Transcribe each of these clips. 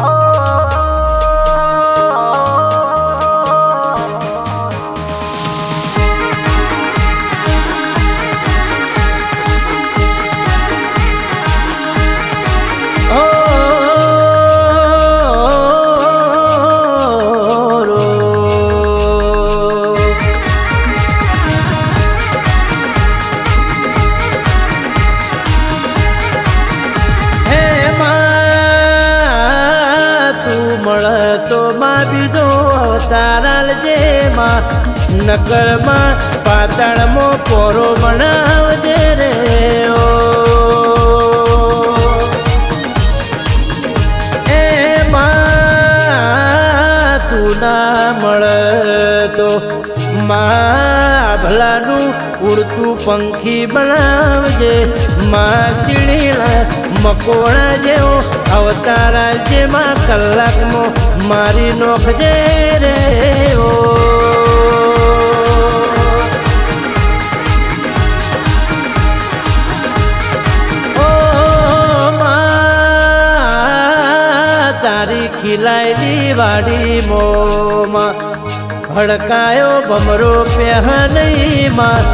હે નકરમાં પાતાળમાં પોરો બનાવજે રે એ માં તું ના મળતો, મા ભલાનું ઉડતું પંખી બનાવજે, માં ચીડીલા મકોડા જેવો અવતારા જેમાં કલાકમાં મારી નોખજે રે ઓ વાડી મોમાં ભડકાયો ભમરો પહેનઈ માં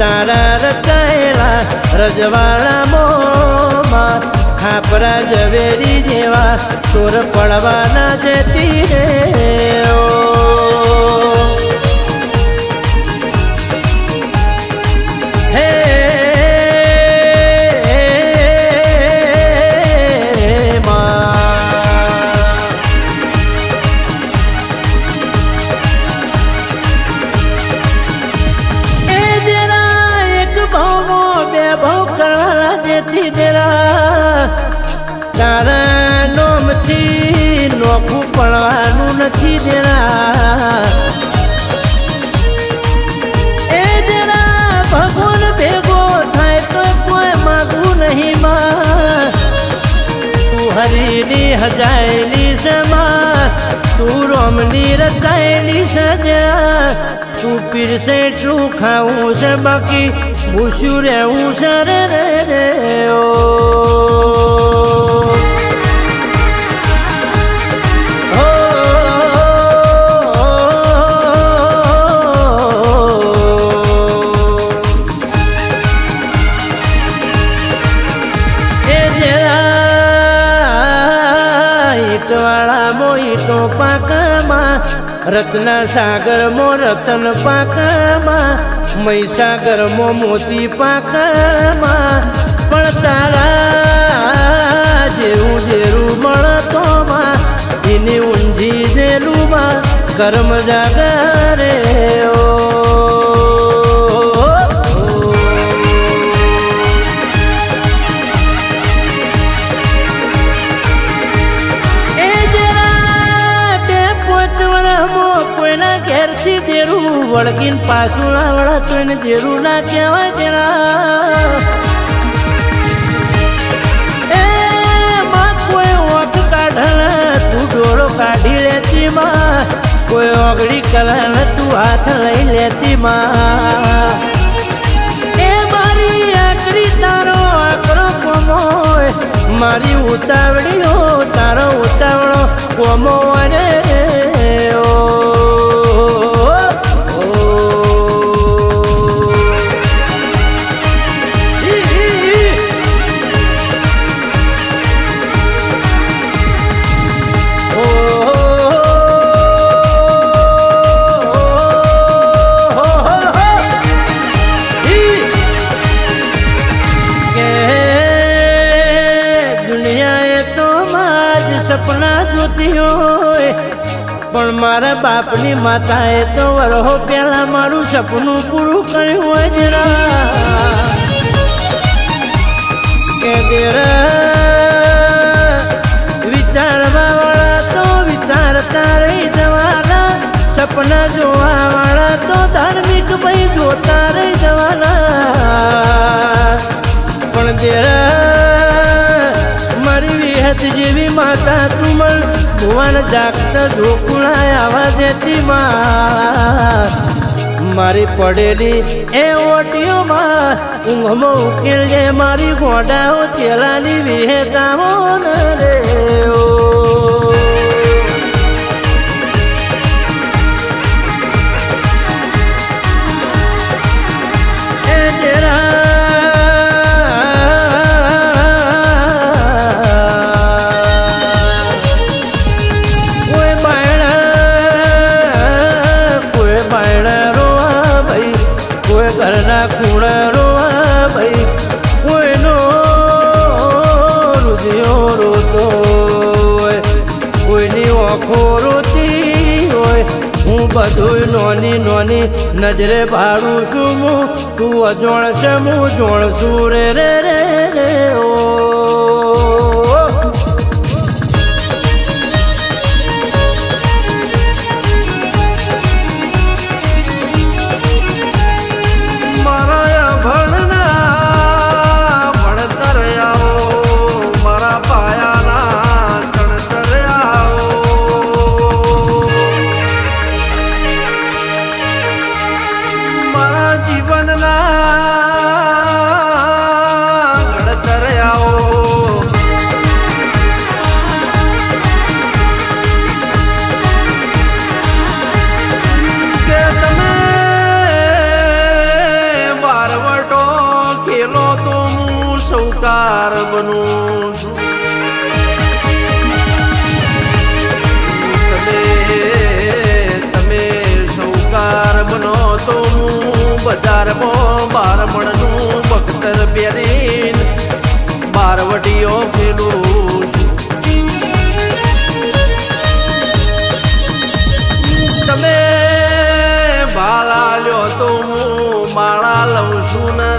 તારા રચાયેલા રજવાળા મોમાં ખાપરા ઝવેરી જેવા ચોર પડવાના જતી રે ઓ. તારા નોમથી નોખું પડવાનું નથી જરા એ જરા ભગવાન ભેગો થાય તો કોઈ માગું નહીં માં. તું હરીની હજાયેલી સમા તું રોમની સજા. તું પીરસે એટલું ખાવું છે બાકી, ભૂસ્યું રહેવું છે રે રે રે, ઓ. રત્ના સાગર મો રતન પાકમાં મહીસાગર મો મોતી પાકમાં પણ તારા જેવું જેરું મળતો માં એની ઊંઝી જેલું માં કર્મ જાગરે ઓ. વળગીને પાછું આવડા તો એને દેરું ના કહેવાય જરા એ માં, કોઈ ઓઠ કાઢણ તું ડોળો કાઢી લેતી માં. કોઈ ઓગળી કરણ તું હાથ લઈ લેતી માં. એ મારી આકરી, તારો આકરો કોમો મારી ઉતાવળીઓ, તારો ઉતાવળો કોમો રે. સપના જોતી હોય. પણ મારા બાપની માતાએ તો વરહો પહેલા મારું સપનું પૂરું કર્યું હોય જરા કે વિચારવા વાળા તો વિચારતા રહી જવાના. સપના જોવા વાળા તો ધાર્મિક ભાઈ જોતા રહી જવાના. પણ દેરા જેવી માતા તું મળ ભુવન જાગતા ઝોકુણા આવા દેતી મારી પડેલી એ ઓટીઓમાં ઉકેલ જે મારી ગોડાઓ ચેલાની વિહેતાઓ ન રે, ઓ. ઓખો રોતી હોય, હું બધું નોની નોની નજરે ભાડું છું હું તું અજોણ છે હું જોણ રે રે રે, ઓ.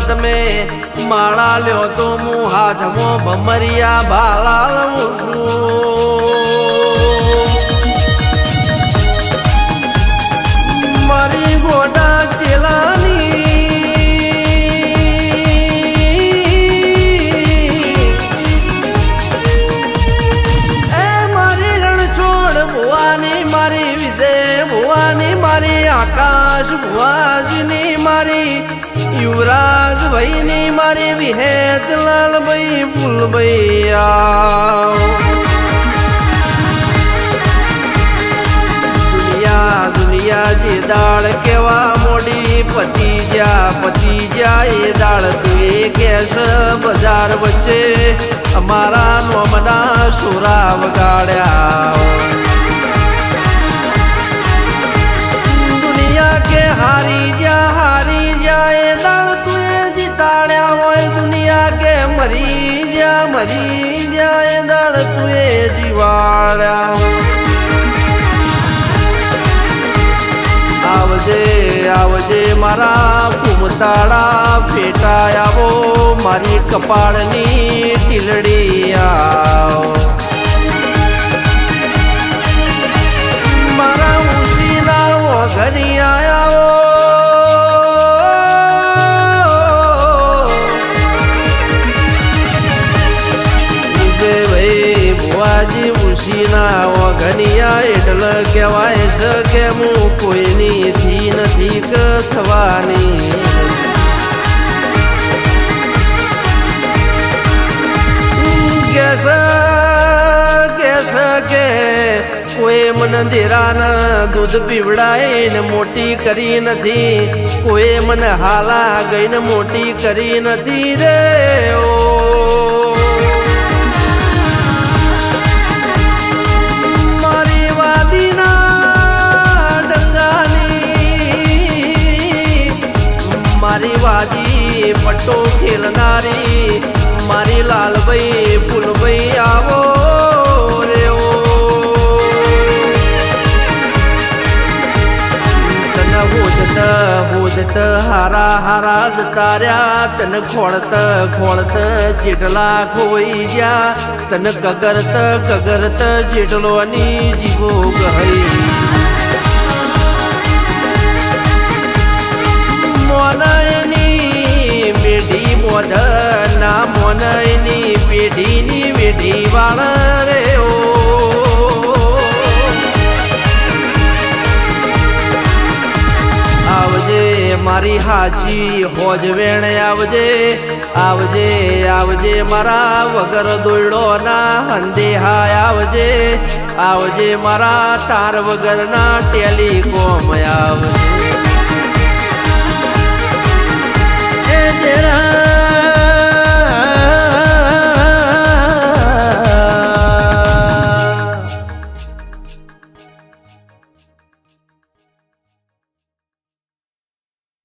તમે માળા લ્યો તો હું હાથમો ભમરિયા બાળા લઉં છું મારી ગોડા આવ દુનિયા દુનિયા જે દાળ કેવા મોડી, પતિ જા પતિ જા એ દાળ. તું એ કેસ બજાર વચ્ચે અમારા નોમના સુરા વગાડ્યા. જીવાડ્યા આવજે આવજે મારા કુમતાળા ફેટા આવો મારી કપાળની ટીલડી આવ. ભુવાજી ઓઘનિયા એટલે કહેવાય છે કે હું કોઈની થી નથી કથવાની થવાની કેસ કેસ કે કોઈ મને દેરાના દૂધ પીવડાઈને મોટી કરી નથી. કોઈ મને હાલા ગઈને મોટી કરી નથી રે ઓ. વાદી પટ્ટો ખેલનારી, મારી લાલભાઈ ફૂલભાઈ આવો રેવો તને હોદત હોદત હારા હારા જ તાર્યા, તને ખોળત ખોળત જેટલા ખોઈ ગયા, તને કગરત કગરત જેટલોની જીવો ગઈ મોનયની પેઢી મોધ ના મોનયની પેઢીની વેઢી વાળ રે આવજે મારી હાચી હોજ વેણ આવજે આવજે આવજે મારા વગર દોયડો ના હંદેહાય આવજે આવજે મારા તાર વગરના ટેલિકોમ આવજે. तेरा